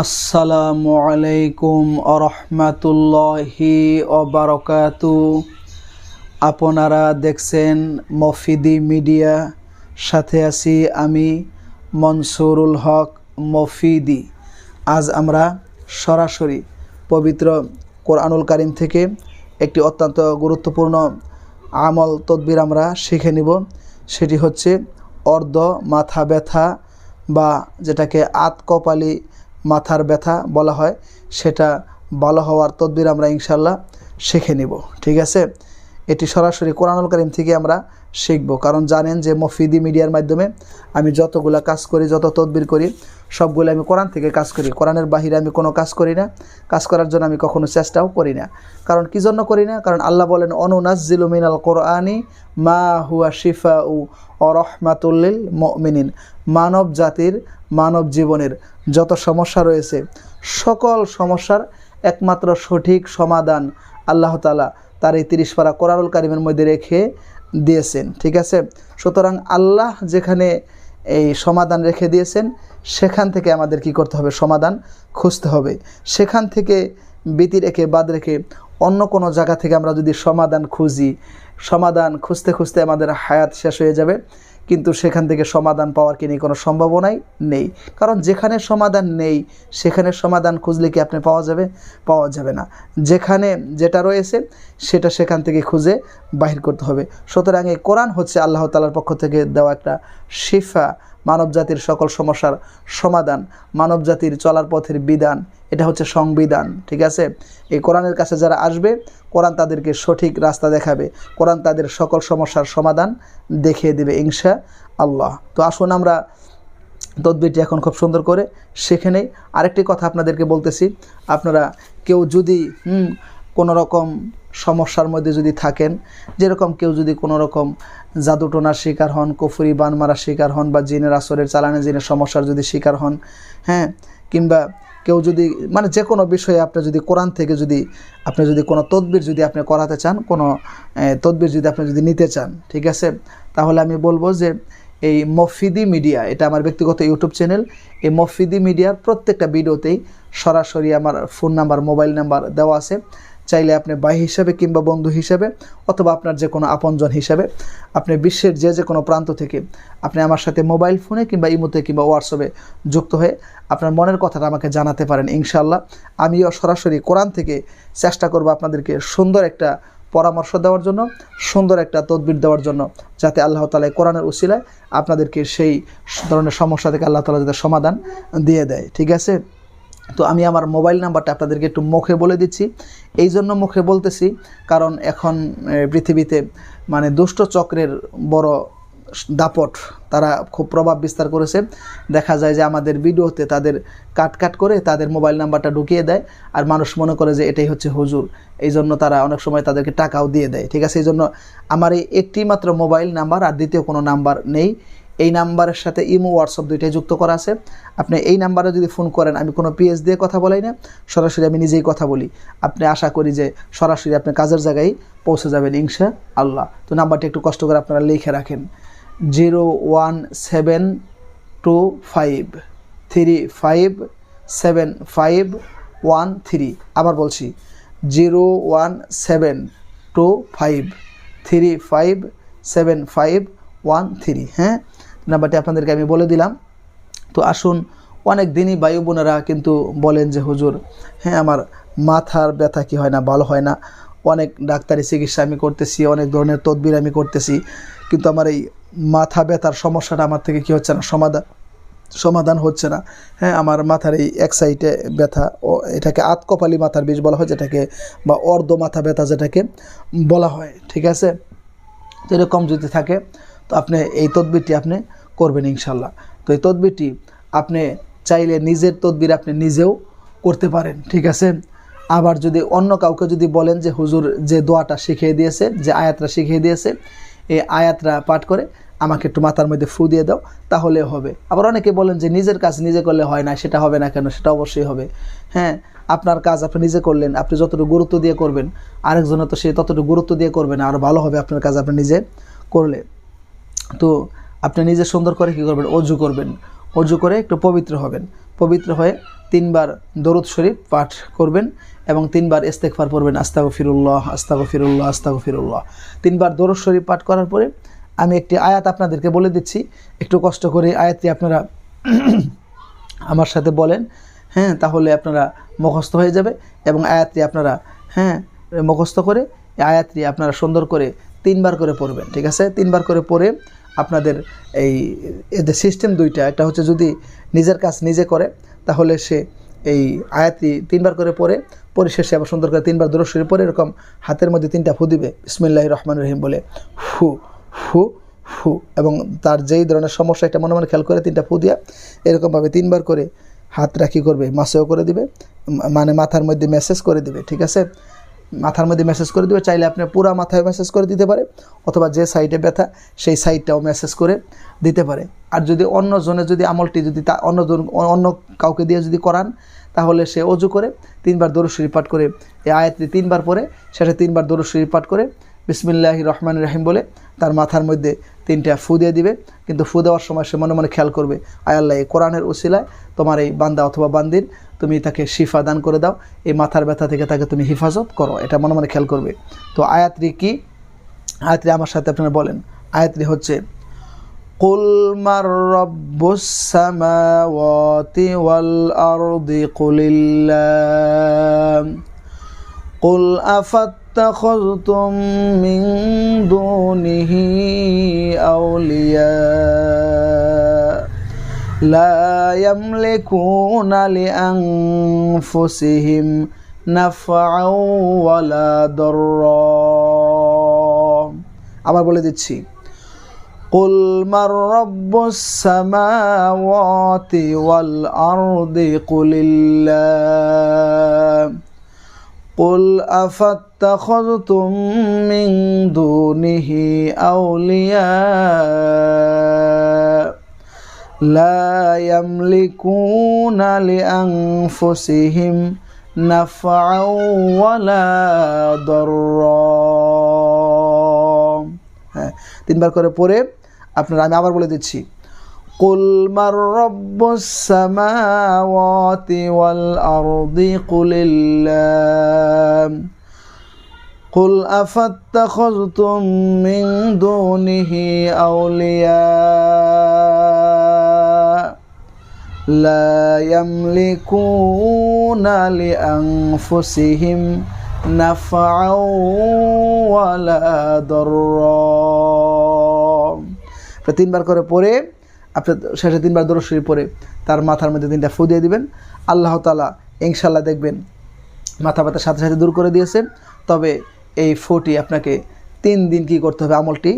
আসসালামু আলাইকুম আরহামাতুল্লাহি অবারকাতু আপনারা দেখছেন মফিদি মিডিয়া, সাথে আছি আমি মনসুরুল হক মফিদি। আজ আমরা সরাসরি পবিত্র কোরআনুল কারিম থেকে একটি অত্যন্ত গুরুত্বপূর্ণ আমল, তদবির আমরা শিখে নিব। সেটি হচ্ছে অর্ধ মাথা ব্যথা বা যেটাকে আত কপালি মাথার ব্যথা বলা হয় সেটা ভালো হওয়ার তদবির আমরা ইনশাল্লাহ শিখে নিব ঠিক আছে? এটি সরাসরি কোরআনুল কারিম থেকে আমরা শিখব। কারণ জানেন যে মফিদি মিডিয়ার মাধ্যমে আমি যতগুলা কাজ করি, যত তদবির করি, সবগুলো আমি কোরআন থেকে কাজ করি। কোরআনের বাহিরে আমি কোনো কাজ করি না। কাজ করার জন্য আমি কখনো চেষ্টাও করি না। কারণ কী জন্য করি না? কারণ আল্লাহ বলেন অনুনাজিলু মিনাল কোরআনি মা হুয়া শিফা উ অরহমাতুল্লিল মিনিন মানব জাতির, মানব জীবনের যত সমস্যা রয়েছে, সকল সমস্যার একমাত্র সঠিক সমাধান আল্লাহ তালা তার এই তিরিশ পারা কোরআনুল কারিমের মধ্যে রেখে দিয়েছেন, ঠিক আছে? সুতরাং আল্লাহ যেখানে এই সমাধান রেখে দিয়েছেন, সেখান থেকে আমাদের কি করতে হবে? সমাধান খুঁজতে হবে। সেখান থেকে বিতি রেখে, বাদ রেখে অন্য কোনো জায়গা থেকে আমরা যদি সমাধান খুঁজি, সমাধান খুঁজতে খুঁজতে আমাদের হায়াত শেষ হয়ে যাবে। কিন্তু সেখান থেকে সমাধান পাওয়ার কি নিয়ে কোনো সম্ভাবনাই নেই। কারণ যেখানে সমাধান নেই, সেখানে সমাধান খুঁজলে কি আপনি পাওয়া যাবে? পাওয়া যাবে না। যেখানে যেটা রয়েছে, সেটা সেখান থেকে খুঁজে বাহির করতে হবে। সুতরাং এই কোরআন হচ্ছে আল্লাহ তালার পক্ষ থেকে দেওয়া একটা শিফা। মানব জাতির সকল সমস্যার সমাধান মানব জাতির চলার পথের বিধান, এটা হচ্ছে সংবিধান, ঠিক আছে? এই কোরআনের কাছে যারা আসবে, কোরআন তাদেরকে সঠিক রাস্তা দেখাবে, কোরআন তাদের সকল সমস্যার সমাধান দেখিয়ে দেবে ইনশা আল্লাহ তো আসুন আমরা তদবিরটি এখন খুব সুন্দর করে সেখানেই আরেকটি কথা আপনাদেরকে বলতেছি, আপনারা কেউ যদি কোনো রকম সমস্যার মধ্যে যদি থাকেন, যেরকম কেউ যদি কোনো রকম জাদুটোনার শিকার হন, কুফুরি বান মারার শিকার হন বা জিনের আসরের চালানে জিনের সমস্যার যদি শিকার হন হ্যাঁ কিংবা কেউ যদি মানে যে কোনো বিষয়ে আপনি যদি কোরআন থেকে যদি, আপনি যদি কোনো তদবির যদি আপনি করাতে চান, কোনো তদবির যদি আপনি যদি নিতে চান, ঠিক আছে? তাহলে আমি বলব যে এই মফিদি মিডিয়া, এটা আমার ব্যক্তিগত ইউটিউব চ্যানেল, এই মফিদি মিডিয়ার প্রত্যেকটা ভিডিওতেই সরাসরি আমার ফোন নাম্বার, মোবাইল নাম্বার দেওয়া আছে। চাইলে আপনি ভাই হিসাবে কিংবা বন্ধু হিসাবে অথবা আপনার যে কোনো আপনজন হিসাবে আপনি বিশ্বের যে যে কোনো প্রান্ত থেকে আপনি আমার সাথে মোবাইল ফোনে কিংবা ইমোতে কিংবা হোয়াটসঅ্যাপে যুক্ত হয়ে আপনার মনের কথাটা আমাকে জানাতে পারেন ইনশাল্লাহ আমিও সরাসরি কোরআন থেকে চেষ্টা করব আপনাদেরকে সুন্দর একটা পরামর্শ দেওয়ার জন্য, সুন্দর একটা তদবির দেওয়ার জন্য, যাতে আল্লাহ তালা কোরআনের উসিলায় আপনাদেরকে সেই ধরনের সমস্যা থেকে আল্লাহ তালা যাতে সমাধান দিয়ে দেয়। ঠিক আছে? তো আমি আমার মোবাইল নাম্বারটা আপনাদেরকে একটু মুখে বলে দিচ্ছি। এই জন্য মুখে বলতেছি, কারণ এখন পৃথিবীতে মানে দুষ্ট চক্রের বড় দাপট, তারা খুব প্রভাব বিস্তার করেছে। দেখা যায় যে আমাদের ভিডিওতে তাদের কাট কাট করে তাদের মোবাইল নাম্বারটা ঢুকিয়ে দেয়, আর মানুষ মনে করে যে এটাই হচ্ছে হুজুর। এই জন্য তারা অনেক সময় তাদেরকে টাকাও দিয়ে দেয়। ঠিক আছে, এই জন্য আমার এই একটি মাত্র মোবাইল নাম্বার আর দ্বিতীয় কোনো নাম্বার নেই। এই নাম্বারের সাথে ইমো হোয়াটসঅ্যাপ দুইটাই যুক্ত করা আছে। আপনি এই নাম্বারে যদি ফোন করেন, আমি কোনো পিএস দিয়ে কথা বলাই না, সরাসরি আমি নিজেই কথা বলি। আপনি আশা করি যে সরাসরি আপনি কাজের জায়গায় পৌঁছে যাবেন, ইনশা আল্লাহ। তো নাম্বারটি একটু কষ্ট করে আপনারা লিখে রাখেন। Zero one seven two five three five seven five one three. আবার বলছি, zero one seven two five three five seven five one three. হ্যাঁ? নাম্বারটি আপনাদেরকে আমি বলে দিলাম। তো আসুন, অনেক দিনই বায়ু বোনেরা কিন্তু বলেন যে, হুজুর হ্যাঁ আমার মাথার ব্যথা কি হয় না? ভালো হয় না? অনেক ডাক্তারি চিকিৎসা আমি করতেছি, অনেক ধরনের তদবির আমি করতেছি, কিন্তু আমার এই মাথা ব্যথার সমস্যাটা আমার থেকে কি হচ্ছে না? সমাধান সমাধান হচ্ছে না। হ্যাঁ আমার মাথার এই এক সাইডে ব্যথা, ও এটাকে আতকপালি মাথার বীজ বলা হয়, যেটাকে, বা অর্ধ মাথা ব্যথা যেটাকে বলা হয়, ঠিক আছে? তো এরকম যদি থাকে তো আপনি এই তদবিরটি আপনি করবেন ইনশাল্লাহ তো এই তদবিরটি আপনি চাইলে নিজের তদবির আপনি নিজেও করতে পারেন, ঠিক আছে? আবার যদি অন্য কাউকে যদি বলেন যে হুজুর যে দোয়াটা শিখিয়ে দিয়েছে, যে আয়াতটা শিখিয়ে দিয়েছে, এই আয়াতটা পাঠ করে আমাকে একটু মাথার মধ্যে ফু দিয়ে দাও, তাহলে হবে। আবার অনেকে বলেন যে নিজের কাজ নিজে করলে হয় না, সেটা হবে না কেন? সেটা অবশ্যই হবে। হ্যাঁ আপনার কাজ আপনি নিজে করলেন, আপনি যতটুকু গুরুত্ব দিয়ে করবেন, আরেকজনের তো সে ততটুকু গুরুত্ব দিয়ে করবেন আরও ভালো হবে আপনার কাজ আপনি নিজে করলে। তো আপনি নিজে সুন্দর করে কী করবেন? অজু করবেন। অজু করে একটু পবিত্র হবেন। পবিত্র হয়ে তিনবার দরুদ শরীফ পাঠ করবেন এবং তিনবার ইস্তেকফার পড়বেন আস্তাগ ফিরুল্লাহ আস্তাগ ফিরুল্লাহ আস্তাগ ফিরুল্লাহ তিনবার দরুদ শরীফ পাঠ করার পরে আমি একটি আয়াত আপনাদেরকে বলে দিচ্ছি। একটু কষ্ট করে আয়াতটি আপনারা আমার সাথে বলেন। হ্যাঁ তাহলে আপনারা মুখস্থ হয়ে যাবে এবং আয়াতটি আপনারা হ্যাঁ মুখস্থ করে আয়াতটি আপনারা সুন্দর করে তিনবার করে পড়বেন। ঠিক আছে? তিনবার করে পড়ে আপনাদের এই সিস্টেম দুইটা একটা হচ্ছে যদি নিজের কাজ নিজে করে, তাহলে সে এই আয়াতি তিনবার করে পড়ে পরিশেষে আবার সুন্দর করে তিনবার দূরস্বরী পরে এরকম হাতের মধ্যে তিনটা ফু দিবে বিসমিল্লাহ রহমান রহিম বলে, ফু ফু ফু, এবং তার যেই ধরনের সমস্যা, এটা মনে মনে খেয়াল করে তিনটা ফু দিয়া, এরকমভাবে তিনবার করে হাত রাখি করবে, মাসেও করে দিবে মানে মাথার মধ্যে মেসেজ করে দিবে, ঠিক আছে? মাথার মধ্যে মেসেজ করে দেবে, চাইলে আপনি পুরা মাথায় মেসেজ করে দিতে পারে, অথবা যে সাইডে ব্যথা, সেই সাইডটাও মেসেজ করে দিতে পারে। আর যদি অন্য জনে যদি আমলটি যদি তা, অন্য অন্য কাউকে দিয়ে যদি করান, তাহলে সে অজু করে, তিনবার দরুশরী পাঠ করে এই আয়াতটি তিনবার পরে সেটা তিনবার দরুশরী পাঠ করে বিসমিল্লাহ রহমান রাহিম বলে তার মাথার মধ্যে তিনটা ফু দিয়ে দিবে। কিন্তু ফু দেওয়ার সময় সে মনে মনে খেয়াল করবে, আয় আল্লাহ, এই কোরআনের উসিলায় তোমার এই বান্দা অথবা বান্দির তুমি তাকে শিফা দান করে দাও এই মাথার ব্যথা থেকে তাকে তুমি হেফাজত করো এটা মনে মনে খেয়াল করবে তো আয়াতটি কি আয়াতটি আমার সাথে আপনারা বলেন আয়াতটি হচ্ছে قل من رب السماوات والأرض قل الله قل أفاتخذتم من دونه أولياء لا يملكون لأنفسهم نفعا ولا ضرا আবার বলে দিচ্ছি قل من رب السماوات والأرض قل الله قل أفاتخذتم من دونه أولياء لا يملكون لأنفسهم نفعا ولا ضرا হ্যাঁ তিনবার করে পড়ে আপনারা আমি আবার বলে দিচ্ছি قل من رب السماوات والأرض قل الله قل أفاتخذتم من دونه أولياء لا يملكون لأنفسهم نفعا ولا ضرا তো তিনবার করে পড়ে আপনি শেষে তিনবার দরশরী পড়ে তার মাথার মধ্যে তিনটা ফু দিয়ে দিবেন আল্লাহ তালা ইনশাল্লাহ দেখবেন মাথা ব্যথার সাথে সাথে দূর করে দিয়েছে তবে এই ফোটি আপনাকে তিন দিন কি করতে হবে আমলটি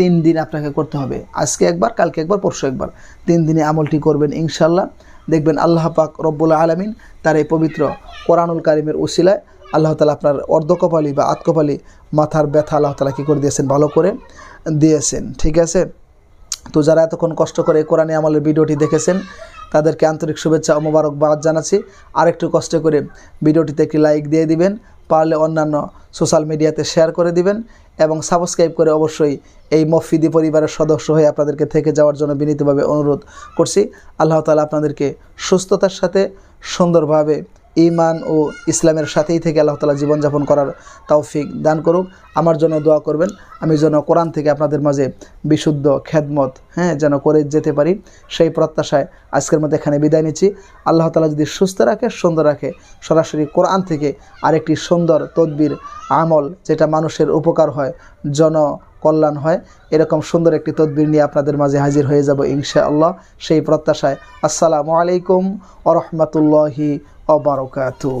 তিন দিন আপনাকে করতে হবে। আজকে একবার, কালকে একবার, পরশু একবার। তিন দিনে আমলটি করবেন ইনশাল্লাহ দেখবেন আল্লাহ পাক রব্বুল আলমিন তার এই পবিত্র কোরআনুল কারিমের উসিলায় আল্লাহ তালা আপনার অর্ধকপালি বা আতকপালি মাথার ব্যথা আল্লাহ তালা কী করে দিয়েছেন? ভালো করে দিয়েছেন। ঠিক আছে? তো যারা এতক্ষণ কষ্ট করে কোরআনে আমলের ভিডিওটি দেখেছেন, তাদেরকে আন্তরিক শুভেচ্ছা ও মোবারকবাদ জানাচ্ছি। আরেকটু কষ্ট করে ভিডিওটিতে একটি লাইক দিয়ে দিবেন, পারলে অন্যান্য সোশ্যাল মিডিয়াতে শেয়ার করে দিবেন। এবং সাবস্ক্রাইব করে অবশ্যই এই মফিদি পরিবারের সদস্য হয়ে আপনাদেরকে থেকে যাওয়ার জন্য বিনীতভাবে অনুরোধ করছি। আল্লাহ তালা আপনাদেরকে সুস্থতার সাথে সুন্দরভাবে ইমান ও ইসলামের সাথেই থেকে আল্লাহ তালা জীবনযাপন করার তৌফিক দান করুক। আমার জন্য দোয়া করবেন। আমি যেন কোরআন থেকে আপনাদের মাঝে বিশুদ্ধ খেদমত হ্যাঁ যেন করে যেতে পারি, সেই প্রত্যাশায় আজকের মধ্যে এখানে বিদায় নিচ্ছি। আল্লাহ তালা যদি সুস্থ রাখে, সুন্দর রাখে, সরাসরি কোরআন থেকে আরেকটি সুন্দর তদবির, আমল, যেটা মানুষের উপকার হয় জন কল্যাণ হয়, এরকম সুন্দর একটি তদবির নিয়ে আপনাদের মাঝে হাজির হয়ে যাব ইনশা আল্লাহ সেই প্রত্যাশায় আসসালামু আলাইকুম আ রহমতুল্লাহি অবরকাতু